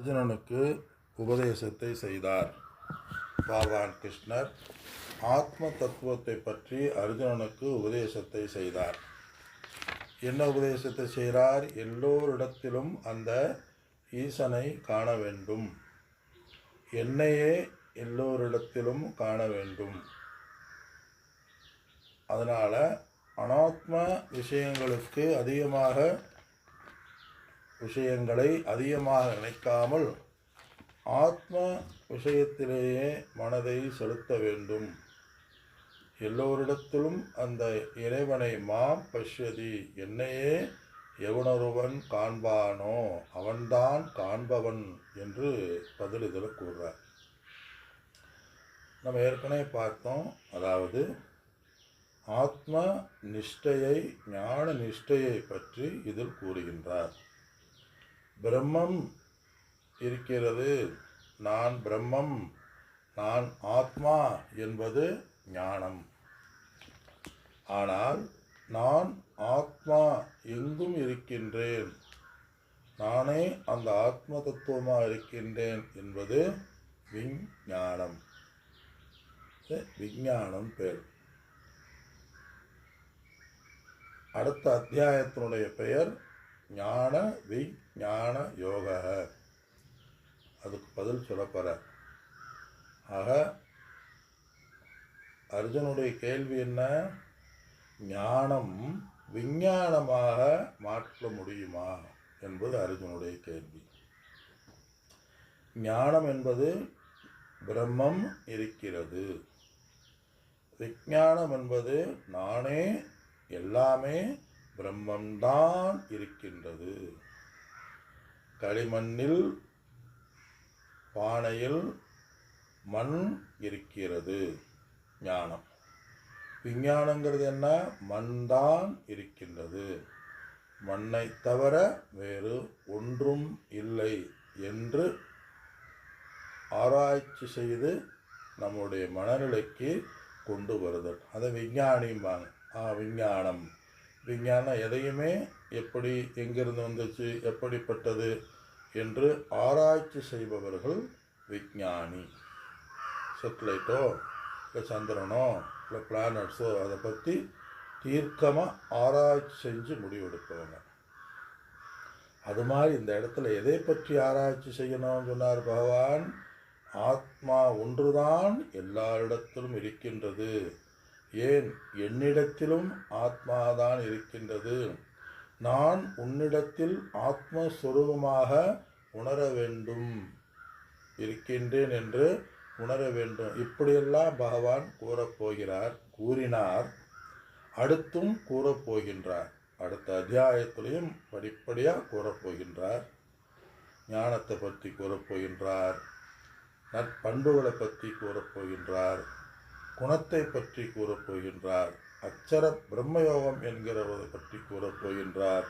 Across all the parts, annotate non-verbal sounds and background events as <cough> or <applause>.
அர்ஜுனனுக்கு உபதேசத்தை செய்தார். பகவான் கிருஷ்ணர் ஆத்ம தத்துவத்தை பற்றி அர்ஜுனனுக்கு உபதேசத்தை செய்தார். என்ன உபதேசத்தை செய்கிறார்? எல்லோரிடத்திலும் அந்த ஈசனை காண வேண்டும். என்னையே எல்லோரிடத்திலும் காண வேண்டும். அதனால் அனாத்ம விஷயங்களுக்கு அதிகமாக விஷயங்களை அதிகமாக நினைக்காமல் ஆத்ம விஷயத்திலேயே மனதை செலுத்த வேண்டும். எல்லோரிடத்திலும் அந்த இறைவனை மாம் பஷ்யதி. என்னையே எவனொருவன் காண்பானோ அவன்தான் காண்பவன் என்று பதில் இதில் கூறுறார் நம்ம ஏற்கனவே பார்த்தோம் அதாவது ஆத்ம நிஷ்டையை ஞான நிஷ்டையை பற்றி இதில் கூறுகின்றார். பிரம்மம் இருக்கிறது. நான் பிரம்மம் நான் ஆத்மா என்பது ஞானம். ஆனால் நான் ஆத்மா எங்கும் இருக்கின்றேன். நானே அந்த ஆத்ம தத்துவமாக இருக்கின்றேன் என்பது விஞ்ஞானம். விஞ்ஞானம் பேர். அடுத்த அத்தியாயத்தினுடைய பெயர் ஞான விஞ்ஞான யோக அதுக்கு பதில் சொல்லப்போற ஆக அர்ஜுனுடைய கேள்வி என்ன? ஞானம் விஞ்ஞானமாக மாற்ற முடியுமா? என்பது அர்ஜுனுடைய கேள்வி. ஞானம் என்பது பிரம்மம் இருக்கிறது. விஞ்ஞானம் என்பது நானே எல்லாமே பிரம்மம்தான் இருக்கின்றது. களிமண்ணில் பானையில் மண் இருக்கிறது. ஞானம். விஞ்ஞானங்கிறது என்ன? மண் தான் இருக்கின்றது. மண்ணை தவிர வேறு ஒன்றும் இல்லை என்று ஆராய்ச்சி செய்து நம்முடைய மனநிலைக்கு கொண்டு வருதல். அதை விஞ்ஞானிம்பாங்க ஆ விஞ்ஞானம். விஞ்ஞானம் எதையுமே எப்படி எங்கிருந்து வந்துச்சு எப்படிப்பட்டது என்று ஆராய்ச்சி செய்பவர்கள் விஞ்ஞானி. செட்டலைட்டோ இல்லை சந்திரனோ இல்லை பிளானட்ஸோ அதை பற்றி தீர்க்கமாக ஆராய்ச்சி செஞ்சு முடிவெடுப்பவங்க. அது மாதிரி இந்த இடத்துல எதை பற்றி ஆராய்ச்சி செய்யணும்னு சொன்னார் பகவான்? ஆத்மா ஒன்றுதான் எல்லா இடத்திலும் இருக்கின்றது. ஏன் என்னிடத்திலும் ஆத்மாதான் இருக்கின்றது? நான் உன்னிடத்தில் ஆத்மஸ்வரூபமாக உணர வேண்டும் இருக்கின்றேன் என்று உணர வேண்டும். இப்படியெல்லாம் பகவான் கூறப்போகிறார் கூறினார். அடுத்தும் கூறப்போகின்றார் அடுத்த அத்தியாயத்திலையும் படிப்படியாக கூறப்போகின்றார் ஞானத்தை பற்றி கூறப்போகின்றார் நற்பண்புகளை பற்றி கூறப்போகின்றார் குணத்தை பற்றி கூறப்போகின்றார் அச்சர பிரம்மயோகம் என்கிறவரை பற்றி கூறப்போகின்றார்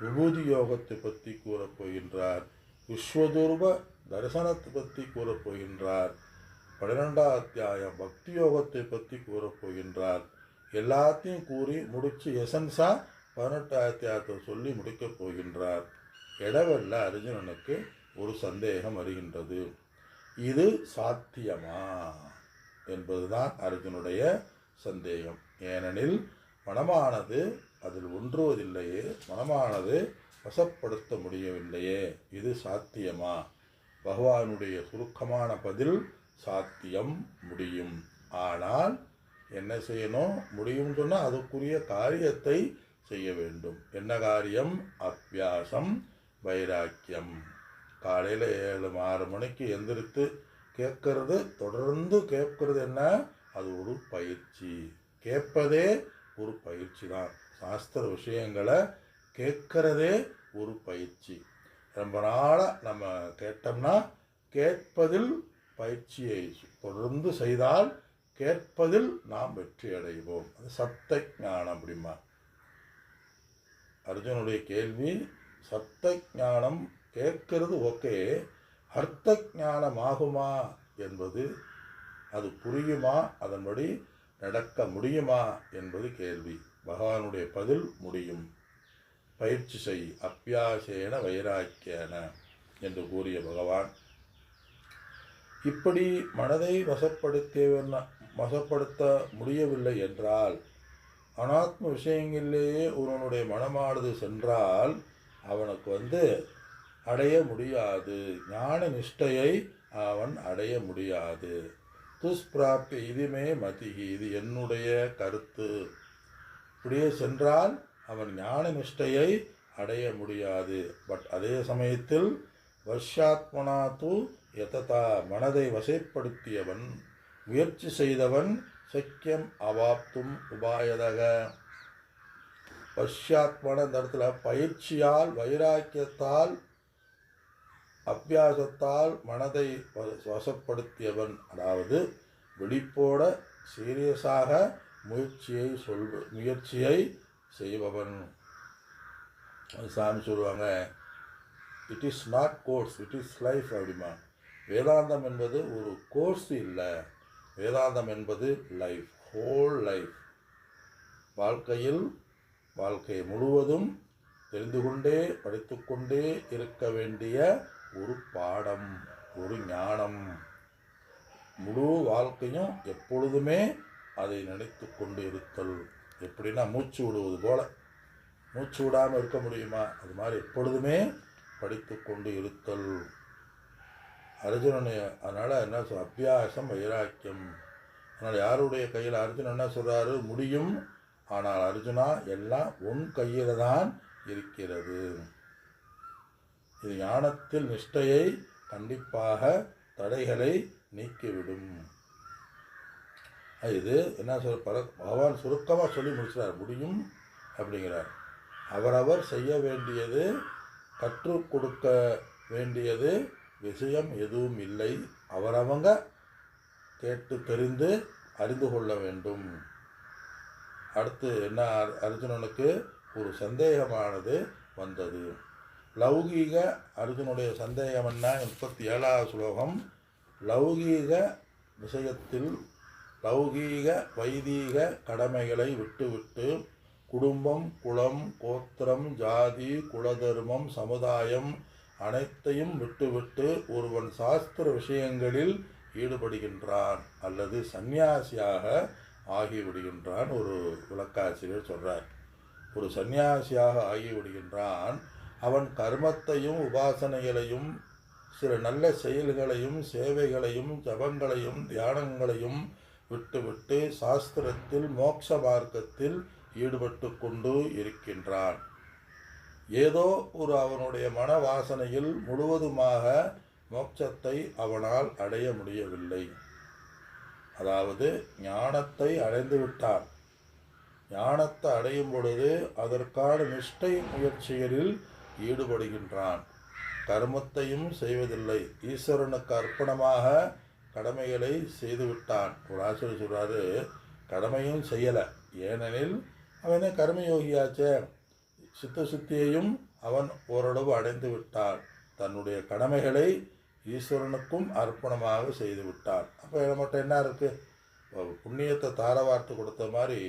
விபூதி யோகத்தை பற்றி கூறப்போகின்றார் விஸ்வதூர்வ தரிசனத்தை பற்றி கூறப்போகின்றார் பன்னிரெண்டாம் அத்தியாயம் பக்தி யோகத்தை பற்றி கூறப்போகின்றார் எல்லாத்தையும் கூறி முடித்து எசன்ஸாக பதினெட்டாம் அத்தியாயத்தை சொல்லி முடிக்கப் போகின்றார். இடவெல்ல அர்ஜுனனுக்கு ஒரு சந்தேகம் வருகின்றது. இது சாத்தியமா? என்பதுதான் அர்ஜுனுடைய சந்தேகம். ஏனெனில் மனமானது அதில் ஒன்றுவதில்லையே மனமானது வசப்படுத்த முடியவில்லையே இது சாத்தியமா? பகவானுடைய சுருக்கமான பதில் சாத்தியம் முடியும். ஆனால் என்ன செய்யணும்? முடியும் சொன்னால் அதுக்குரிய காரியத்தை செய்ய வேண்டும். என்ன காரியம்? அபியாசம் வைராக்கியம். காலையில் ஏழு ஆறு மணிக்கு எந்திரித்து கேட்கறது தொடர்ந்து கேட்கறது என்ன? அது ஒரு பயிற்சி. கேட்பதே ஒரு பயிற்சி தான். சாஸ்திர விஷயங்களை கேட்கறதே ஒரு பயிற்சி. ரொம்ப நாளாக நம்ம கேட்டோம்னா கேட்பதில் பயிற்சியை தொடர்ந்து செய்தால் கேட்பதில் நாம் வெற்றி அடைவோம். அது சத்த ஞானம் அப்படிமா. அர்ஜுனுடைய கேள்வி சத்த ஞானம் கேட்கறது ஓகே அர்த்த ஞானமாகுமா என்பது அது புரியுமா? அதன்படி நடக்க முடியுமா என்பது கேள்வி. பகவானுடைய பதில் முடியும். பயிற்சி செய். அப்பியாசேன வைராக்கியன என்று கூறிய பகவான் இப்படி மனதை வசப்படுத்தியவன் வசப்படுத்த முடியவில்லை என்றால் அனாத்ம விஷயங்களிலேயே ஒருவனுடைய மனமானது சென்றால் அவனுக்கு வந்து அடைய முடியாது. ஞான நிஷ்டையை அவன் அடைய முடியாது. துஷ்பிராப்தி இதுமே மதிகி. இது என்னுடைய கருத்து. இப்படியே சென்றால் அவன் ஞான நிஷ்டையை அடைய முடியாது. பட் அதே சமயத்தில் வர்ஷாத்மனா தூ எததா மனதை வசைப்படுத்தியவன். முயற்சி செய்தவன் சக்கியம் அவாப்தும் உபாயதக. வர்ஷாத்மன இந்த இடத்துல பயிற்சியால் வைராக்கியத்தால் அபியாசத்தால் மனதை வ- வசப்படுத்தியவன். அதாவது விழிப்போட சீரியஸாக முயற்சியை சொல்வ முயற்சியை செய்பவன். சாமி சொல்லுவாங்க it is not course it is life அப்படிமா. வேதாந்தம் என்பது ஒரு கோர்ஸ் இல்லை. வேதாந்தம் என்பது லைஃப் ஹோல் லைஃப் வாழ்க்கையில் வாழ்க்கை முழுவதும் தெரிந்து கொண்டே படித்துக்கொண்டே இருக்க வேண்டிய ஒரு பாடம் ஒரு ஞானம். முழு வாழ்க்கையும் எப்பொழுதுமே அதை நினைத்து கொண்டு இருத்தல். எப்படின்னா மூச்சு விடுவது போல. மூச்சு விடாமல் இருக்க முடியுமா? அது மாதிரி எப்பொழுதுமே படித்து கொண்டு இருத்தல். அர்ஜுனனை அதனால் என்ன சொல் அபியாசம் வைராக்கியம். அதனால் யாருடைய கையில் அர்ஜுனன் என்ன சொல்கிறாரு முடியும். ஆனால் அர்ஜுனா எல்லாம் உன் கையில் தான் இருக்கிறது. இது ஞானத்தில் நிஷ்டையை கண்டிப்பாக தடைகளை நீக்கிவிடும். இது என்ன சொல் பர பகவான் சுருக்கமாக சொல்லி முடிச்சார் முடியும் அப்படிங்கிறார். அவரவர் செய்ய வேண்டியது கற்றுக் கொடுக்க வேண்டியது விஷயம் எதுவும் இல்லை. அவரவங்க கேட்டு தெரிந்து அறிந்து கொள்ள வேண்டும். அடுத்து என்ன அர்- அர்ஜுனனுக்கு ஒரு சந்தேகமானது வந்தது. லௌகீக அர்ஜுனுடைய சந்தேகம் என்ன? முப்பத்தி ஏழாவது ஸ்லோகம். லௌகீக விஷயத்தில் லௌகீக வைதீக கடமைகளை விட்டுவிட்டு குடும்பம் குலம் கோத்திரம் ஜாதி குலதர்மம் சமுதாயம் அனைத்தையும் விட்டுவிட்டு ஒருவன் சாஸ்திர விஷயங்களில் ஈடுபடுகின்றான் அல்லது சந்நியாசியாக ஆகிவிடுகின்றான். ஒரு விளக்காசிரியர் சொல்கிறார் ஒரு சந்நியாசியாக ஆகிவிடுகின்றான். அவன் கர்மத்தையும் உபாசனைகளையும் சில நல்ல செயல்களையும் சேவைகளையும் ஜபங்களையும் தியானங்களையும் விட்டுவிட்டு சாஸ்திரத்தில் மோட்ச மார்க்கத்தில் ஈடுபட்டு கொண்டு இருக்கின்றான். ஏதோ ஒரு அவனுடைய மன வாசனையில் முழுவதுமாக மோட்சத்தை அவனால் அடைய முடியவில்லை. அதாவது ஞானத்தை அடைந்து விட்டான். ஞானத்தை அடையும் பொழுது அதற்கான நிஷ்டை முயற்சிகளில் ஈடுபடுகின்றான். கர்மத்தையும் செய்வதில்லை. ஈஸ்வரனுக்கு அர்ப்பணமாக கடமைகளை செய்துவிட்டான். ஒரு ஆசிரியர் சொல்கிறாரு கடமையும் செய்யலை. ஏனெனில் அவனே கர்மயோகியாச்சே? சித்த சுத்தியையும் அவன் ஓரளவு அடைந்து விட்டான். தன்னுடைய கடமைகளை ஈஸ்வரனுக்கும் அர்ப்பணமாக செய்து விட்டான் அப்போ நம்மகிட்ட என்ன இருக்குது புண்ணியத்தை தாரவார்த்து கொடுத்த மாதிரி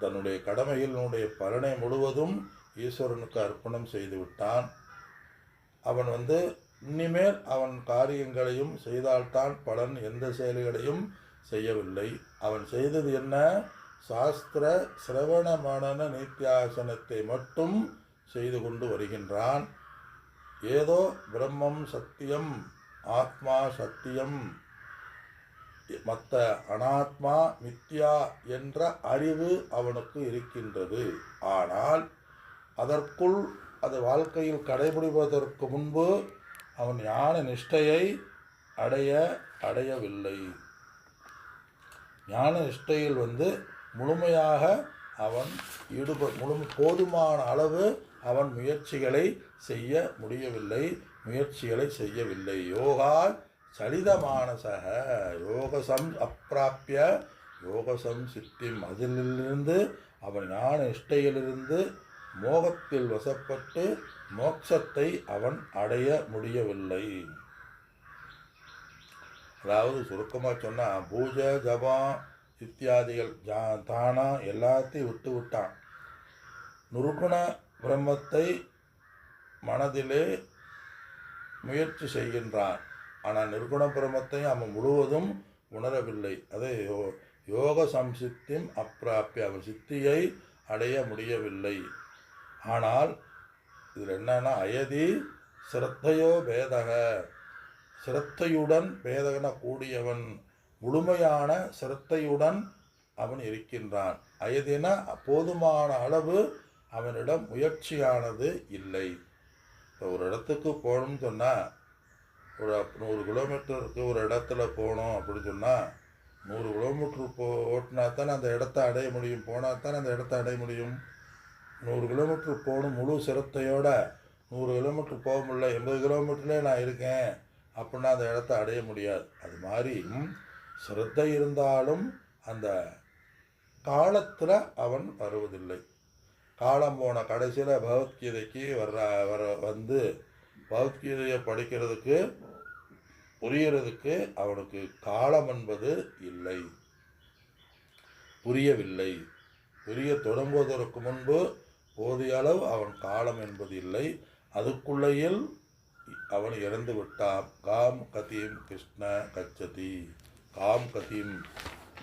தன்னுடைய கடமைகளினுடைய பலனை முழுவதும் ஈஸ்வரனுக்கு அர்ப்பணம் செய்துவிட்டான் அவன் வந்து இனிமேல் அவன் காரியங்களையும் செய்தால்தான் பலன் எந்த செயல்களையும் செய்யவில்லை. அவன் செய்தது என்ன? சாஸ்திர சிரவண மனன நித்தியாசனத்தை மட்டும் செய்து கொண்டு வருகின்றான். ஏதோ பிரம்மம் சத்தியம் ஆத்மா சத்தியம் மற்ற அனாத்மா மித்யா என்ற அறிவு அவனுக்கு இருக்கின்றது. ஆனால் அதற்குள் அது வாழ்க்கையில் கடைபிடிப்பதற்கு முன்பு அவன் ஞான நிஷ்டையை அடைய அடையவில்லை. ஞான நிஷ்டையில் வந்து முழுமையாக அவன் ஈடுப முழு போதுமான அளவு அவன் முயற்சிகளை செய்ய முடியவில்லை. முயற்சிகளை செய்யவில்லை. யோகா சலிதமானசக யோகசம் அப்பிராப்பிய யோகசம் சித்திம் அதிலிருந்து அவன் ஞான நிஷ்டையிலிருந்து மோகத்தில் வசப்பட்டு மோட்சத்தை அவன் அடைய முடியவில்லை. அதாவது சுருக்கமாக சொன்னால் பூஜை ஜபம் இத்தியாதிகள் ஜா தானா எல்லாத்தையும் விட்டு விட்டான். நுருகுண பிரம்மத்தை மனதிலே முயற்சி செய்கின்றான். ஆனால் நிர்குண பிரமத்தையும் அவன் முழுவதும் உணரவில்லை. அதை யோ- யோக சம்சித்திம் அப்பிராப்பிய அவன் சித்தியை அடைய முடியவில்லை. ஆனால் இதில் என்னன்னா அயதி சிரத்தையோ பேதக. சிரத்தையுடன் பேதகன கூடியவன் முழுமையான சிரத்தையுடன் அவன் இருக்கின்றான். அயதின போதுமான அளவு அவனிடம் முயற்சியானது இல்லை. இப்போ ஒரு இடத்துக்கு போகணும்னு சொன்னால் ஒரு நூறு கிலோமீட்டருக்கு ஒரு இடத்துல போகணும் அப்படின்னு சொன்னால் நூறு கிலோமீட்டர் போ ஓட்டினா தானே அந்த இடத்த அடைய முடியும் போனால் தானே அந்த இடத்த அடைய முடியும்? நூறு கிலோமீட்டர் போகணும் முழு சிரத்தையோட நூறு கிலோமீட்டர் போக முடியல எண்பது கிலோமீட்டர்லேயே நான் இருக்கேன் அப்படின்னா அந்த இடத்த அடைய முடியாது. அது மாதிரி சிரத்தை இருந்தாலும் அந்த காலத்தில் அவன் வருவதில்லை. காலம் போன கடைசியில் பகவத்கீதைக்கு வர்ற வர வந்து பகவத்கீதையை படிக்கிறதுக்கு புரியறதுக்கு அவனுக்கு காலம் என்பது இல்லை. புரியவில்லை. புரிய தொடங்குவதற்கு முன்பு போதிய அளவு அவன் காலம் என்பது இல்லை. அதுக்குள்ளையில் அவன் இறந்து விட்டான். காம் கதீம் கிருஷ்ண கச்சதி. காம் கதீம்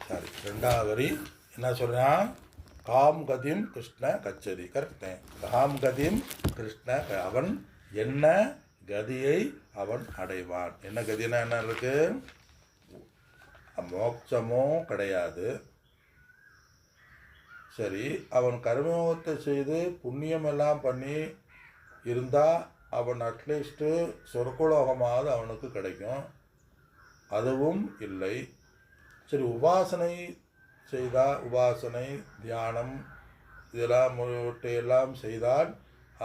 சாரி ரெண்டாவது வரி என்ன சொல்கிறான் காம் கதிம் கிருஷ்ண கச்சதி கரெக்டே காம் கதிம் கிருஷ்ண க- அவன் என்ன கதியை அவன் அடைவான்? என்ன கதினா என்ன இருக்கு? மோட்சமோ கிடையாது. சரி அவன் கர்மயோகத்தை செய்து புண்ணியம் எல்லாம் பண்ணி இருந்தால் அவன் அட்லீஸ்ட்டு சொர்க்கலோகமாவது அவனுக்கு கிடைக்கும். அதுவும் இல்லை. சரி உபாசனை செய்தால் உபாசனை தியானம் இதெல்லாம் முட்டு எல்லாம் செய்தால்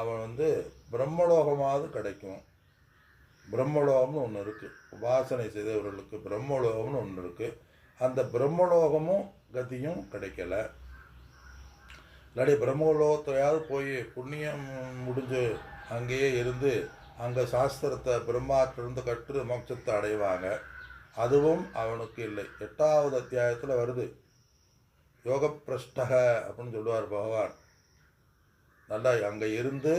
அவன் வந்து பிரம்மலோகமாவது கிடைக்கும். பிரம்மலோகம்னு ஒன்று இருக்குது உபாசனை செய்தவர்களுக்கு பிரம்மலோகம்னு ஒன்று இருக்குது அந்த பிரம்மலோகமும் கதியும் கிடைக்கல. இல்லாட்டி பிரம்மலோகத்தையாவது போய் புண்ணியம் முடிஞ்சு அங்கேயே இருந்து அங்கே சாஸ்திரத்தை பிரம்மாட்டிலிருந்து கற்று மோட்சத்தை அடைவாங்க. அதுவும் அவனுக்கு இல்லை. எட்டாவது அத்தியாயத்தில் வருது. யோக பிரஷ்டக அப்படின்னு சொல்லுவார் பகவான். நல்லா அங்கே இருந்து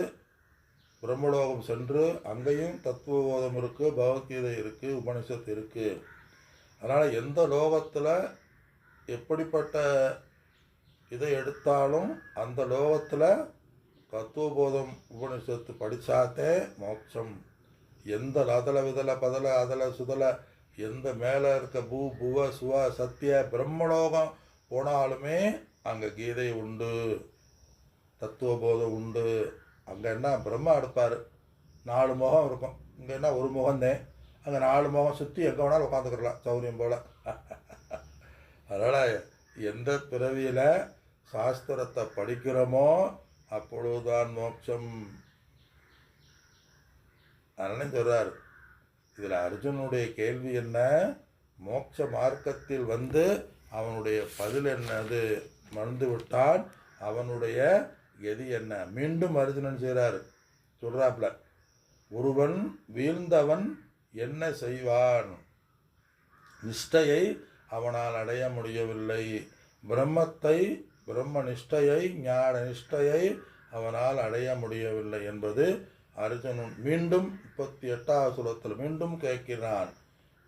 பிரம்மலோகம் சென்று அங்கேயும் தத்துவபோதம் இருக்குது பகவத்கீதை இருக்குது உபனிஷத்து இருக்குது அதனால் எந்த லோகத்தில் எப்படிப்பட்ட இதை எடுத்தாலும் அந்த லோகத்தில் தத்துவபோதம் உபனிஷத்து படித்தாத்தே மோட்சம். எந்த அதல விதல பதல அதல சுதல எந்த மேலே இருக்க பூ புவ சுவ சத்திய பிரம்மலோகம் போனாலுமே அங்கே கீதை உண்டு தத்துவபோதம் உண்டு. அங்கே என்ன பிரம்மா எடுப்பார்? நாலு முகம் இருக்கும். இங்கே என்ன ஒரு முகந்தேன் அங்கே நாலு முகம் சுற்றி எங்கே வேணாலும் உட்காந்துக்கிறலாம் சௌரியம் போல். <laughs> அதனால் எந்த பிறவியில் சாஸ்திரத்தை படிக்கிறோமோ அப்பொழுதுதான் மோட்சம். அதனால சொல்கிறார் இதில் அர்ஜுனுடைய கேள்வி என்ன? மோட்ச மார்க்கத்தில் வந்து அவனுடைய பதில் என்னது? மறந்து விட்டான். அவனுடைய எது என்ன? மீண்டும் அர்ஜுனன் செய்கிறார் சொல்கிறாப்புல ஒருவன் வீழ்ந்தவன் என்ன செய்வான்? நிஷ்டையை அவனால் அடைய முடியவில்லை. பிரம்மத்தை பிரம்ம நிஷ்டையை ஞான நிஷ்டையை அவனால் அடைய முடியவில்லை என்பது அர்ஜுனன் மீண்டும் முப்பத்தி எட்டாவது சுலத்தில் மீண்டும் கேட்கிறான்.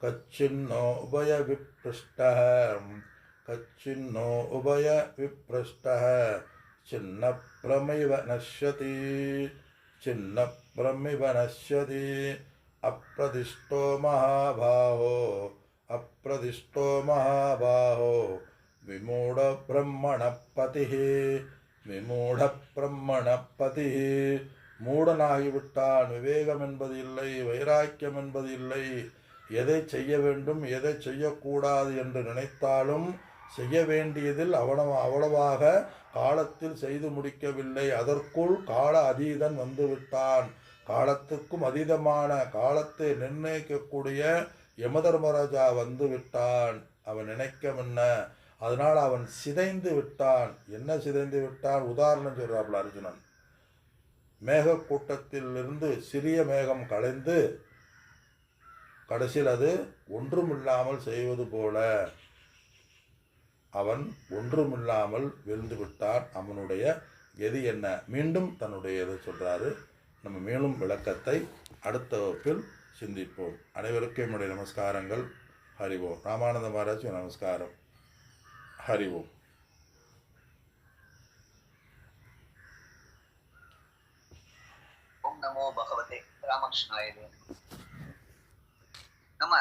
கச்சின்னோ உபய விப்ருஷ்ட. கச்சின்னோ உபய விப்ருஷ்ட. சின்ன பிரமிவ நஷ்யதி. சின்ன பிரமிவ நஷ்யதி. அப்பிரதிஷ்டோ மகாபாவோ. अप्रदिष्टो महाबाहो விமூட பிரம்மணப்பதி விமூட பிரம்மணப்பதி மூடனாகிவிட்டான். விவேகம் என்பது இல்லை வைராக்கியம் என்பது இல்லை எதை செய்ய வேண்டும் எதை செய்யக்கூடாது என்று நினைத்தாலும் செய்ய வேண்டியதில் அவன அவ்வளவாக காலத்தில் செய்து முடிக்கவில்லை. அதற்குள் கால அதீதன் வந்துவிட்டான். காலத்துக்கும் அதீதமான காலத்தை நிர்ணயிக்கக்கூடிய யமதர்மராஜா வந்து விட்டான். அவன் நினைக்கமென்ன அதனால் அவன் சிதைந்து விட்டான். என்ன சிதைந்து விட்டான்? உதாரணம் சொல்கிறாப்புல அர்ஜுனன். மேகக்கூட்டத்திலிருந்து சிறிய மேகம் கலைந்து கடைசியில் அது ஒன்றுமில்லாமல் செய்வது போல அவன் ஒன்றுமில்லாமல் விழுந்து விட்டான். அவனுடைய எது என்ன? மீண்டும் தன்னுடைய இதை சொல்கிறாரு நம்ம மேலும் விளக்கத்தை அடுத்த வகுப்பில் சிந்திப்போம். அனைவருக்கும் என்னுடைய நமஸ்காரங்கள். ஹரிவோம் ராமானந்த மகாராஜ் நமஸ்காரம். ஹரிவோம் ஓம். நமோ பகவதே ராமகிருஷ்ணாய நம்ம